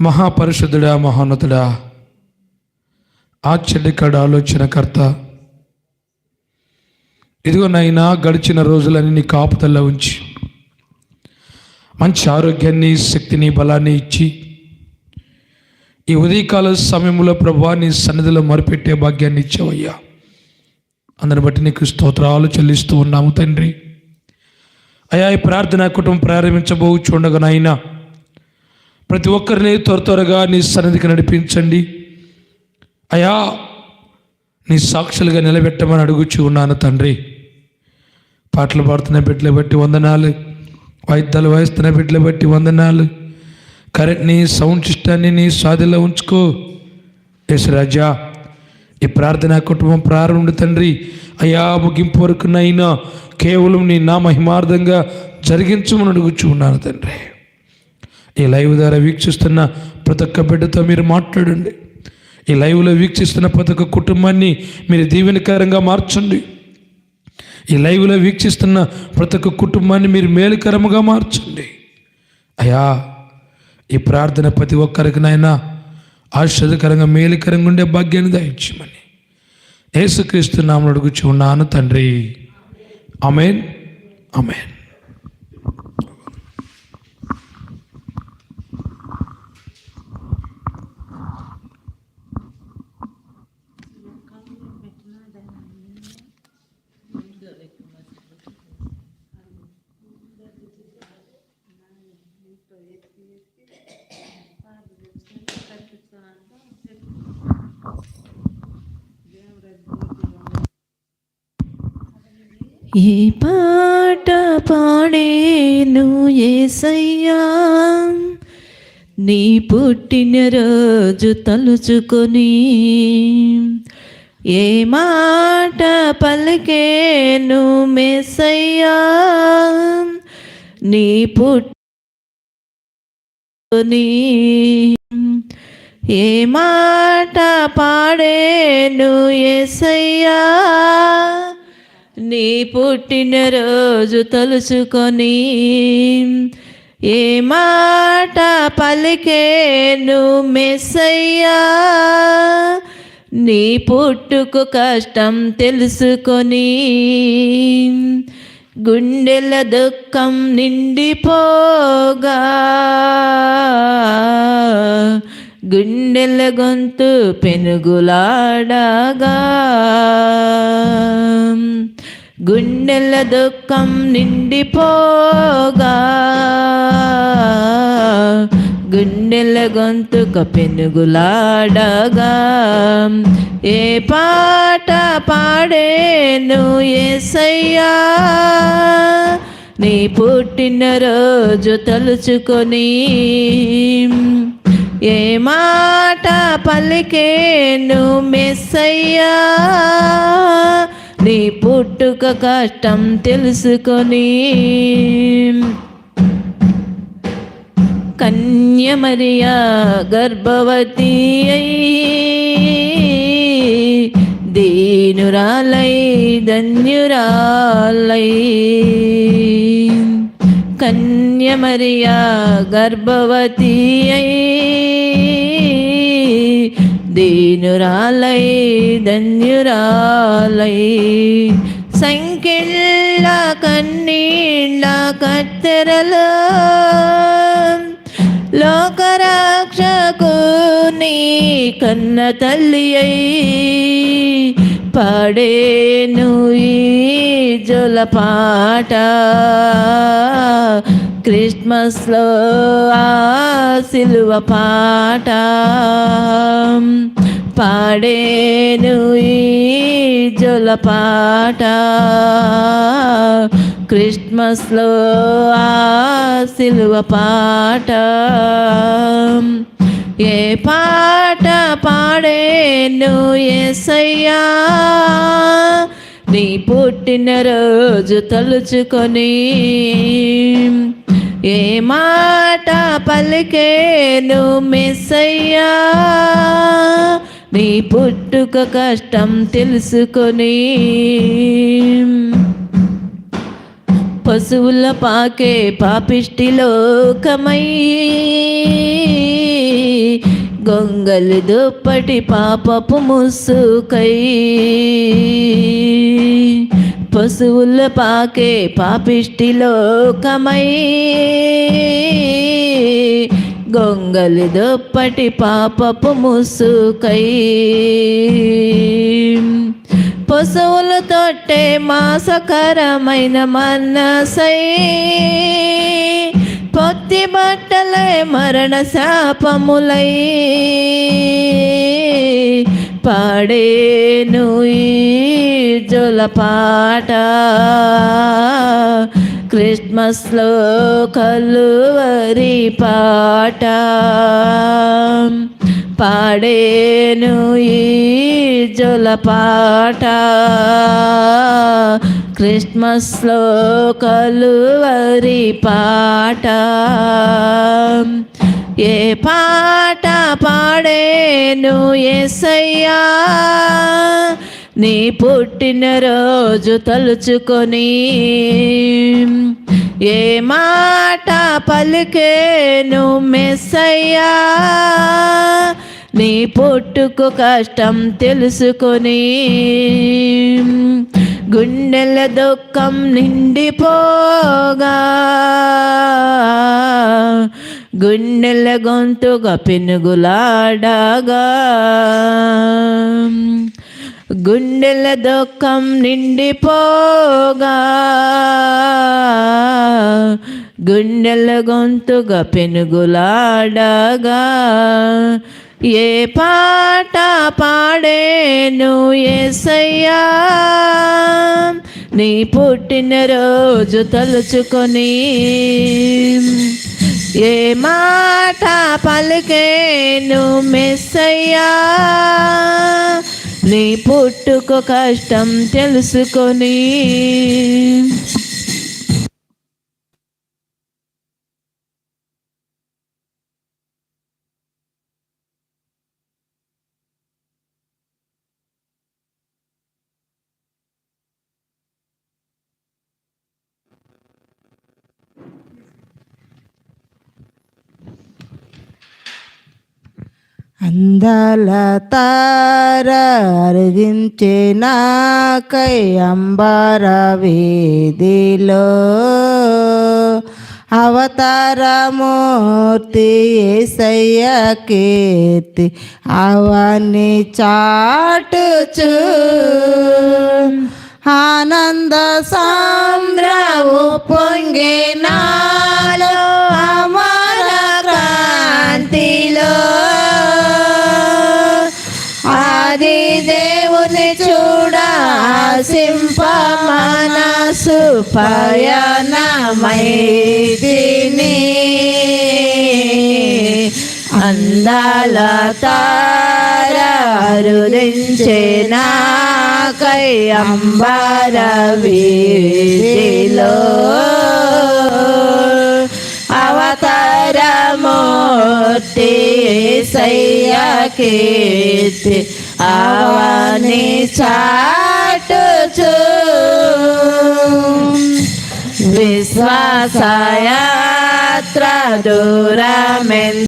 మహాపరిశుద్ధుడా మహోన్నతుడా ఆశ్చర్యకడ ఆలోచనకర్త. ఇదిగో నైనా గడిచిన రోజులని నీ కాపుతల్లో ఉంచి మంచి ఆరోగ్యాన్ని శక్తిని బలాన్ని ఇచ్చి ఈ ఉదయకాల సమయంలో ప్రభా నీ సన్నిధిలో మరిపెట్టే భాగ్యాన్ని ఇచ్చావయ్యా. అందరిని బట్టి నీకు స్తోత్రాలు చెల్లిస్తూ ఉన్నాము తండ్రి. అయా ఈ ప్రార్థన కుటుంబం ప్రారంభించబో చూడగనైనా ప్రతి ఒక్కరిని త్వర త్వరగా నీ సన్నిధికి నడిపించండి. అయా నీ సాక్షులుగా నిలబెట్టమని అడుగుచి ఉన్నాను తండ్రి. పాటలు పాడుతున్న బిడ్డలు బట్టి వందనాలు వాయిద్యాలు వాయిస్తున్న బిడ్డలు బట్టి వందనాలు. కరెంట్ని సౌండ్ సిస్టాన్ని నీ స్వాధిలో ఉంచుకో. యేసురాజా ఈ ప్రార్థన కుటుంబం ప్రారంభ తండ్రి. అయా ముగింపు వరకునైనా కేవలం నీ నా మహిమార్థంగా జరిగించమని అడుగుచు ఉన్నాను తండ్రి. ఈ లైవ్ ద్వారా వీక్షిస్తున్న ప్రతి ఒక్క బిడ్డతో మీరు మాట్లాడండి. ఈ లైవ్లో వీక్షిస్తున్న ప్రతి ఒక్క కుటుంబాన్ని మీరు దీవెనకరంగా మార్చండి. ఈ లైవ్లో వీక్షిస్తున్న ప్రతి ఒక్క కుటుంబాన్ని మీరు మేలుకరముగా మార్చండి. అయా ఈ ప్రార్థన ప్రతి ఒక్కరికి నాయన ఆశ్చర్యకరంగా మేలుకరంగా ఉండే భాగ్యాన్ని దయచేయమని. యేసుక్రీస్తు నామలు అడుగుచు ఉన్నాను తండ్రి. అమేన్ అమేన్ ఈ పాట పాడేను ఏసయ్యా. నీ పుట్టినరోజు తలుచుకొని ఏ మాట పలికేను మెసయ్యా. నీ పుట్టుకొని ఏ మాట పాడేను ఎసయ్యా నీ పుట్టినరోజు తలుచుకొని ఏ మాట పలికేను మెస్సయ్యా? నీ పుట్టుకు కష్టం తెలుసుకొని గుండెల దుఃఖం నిండిపోగా గుండెల గొంతు పెనుగులాడగా. గుండెల దుఃఖం నిండిపోగా. గుండెల గొంతుక పెనుగులాడగా. ఏ పాట పాడేను ఏసయ్యా? నీ పుట్టినరోజు తలుచుకొని ఏ మాట పలికేను మెస్సయ్యా? నీ పుట్టుక కష్టం తెలుసుకొని కన్యమరియా గర్భవతి అయి దీనురాలై ధన్యురాలై. కన్యమరియా గర్భవతి అయి దీనురాలై ధన్యురాలై సంఖ్యల కన్నీళ్ళ కత్తెరలో లోకరాక్షకు నీ కన్న తల్లి అయి పాడేను ఈ జొలపాట క్రిస్మస్లో ఆ సిలువ పాట పాడేను ఈ జొలపాట క్రిస్మస్లో ఆ సిలువ పాట ఏ పాట పాడేను ఎసయ్యా నీ పుట్టినరోజు తలుచుకొని ఏ మాట పలికేను మెస్సయ్యా నీ పుట్టుక కష్టం తెలుసుకొని పశువుల పాకే పాపిష్టి లోకమై గొంగలి దుప్పటి పాపపు ముసుకై పశువుల పాకే పాపిష్టి లోకమై. గొంగలి దుప్పటి పాపపు ముసుకై. పశువుల తొట్టే మాసకరమైన మనసై. పొత్తి బట్టలే మరణ శాపములై. పాడేను ఈ జొలపాట. క్రిస్మస్లో కలువరి పాట. పాడేను ఈ జొలపాట. క్రిస్మస్లో కలువరి పాట. ఏ పాట పాడేను ఎసయ్యా నీ పుట్టినరోజు తలుచుకొని ఏ మాట పలికేను మెస్సయ్యా. నీ పుట్టుకు కష్టం తెలుసుకొని గుండెల దుఃఖం నిండిపోగా. గుండెల గొంతుగా పెనుగులాడాగా. గుండెల దుఃఖం నిండిపోగా. గుండెల గొంతుగా పెనుగులాడగా. ఏ పాట పాడేను ఏసయ్యా? నీ పుట్టినరోజు తలుచుకొని. ఏ మాట పలికేను మెస్సయ్యా? నీ పుట్టుకు కష్టం తెలుసుకొని అందాల తార అరిగించే నాకై అంబార వీధిలో అవతారమూర్తి ఏసయ్య కీర్తి అవని చాటుచు ఆనంద సాంద్రవు పొంగేనా దేవుని చూడ సింప మనసు పయనమైదిని. అందాల తార అరుదించే నాకై అంబర వీధిలో. అవతారమూర్తి సయ్య అవని చాటుచు. విశ్వాసయాత్ర దూరమెన్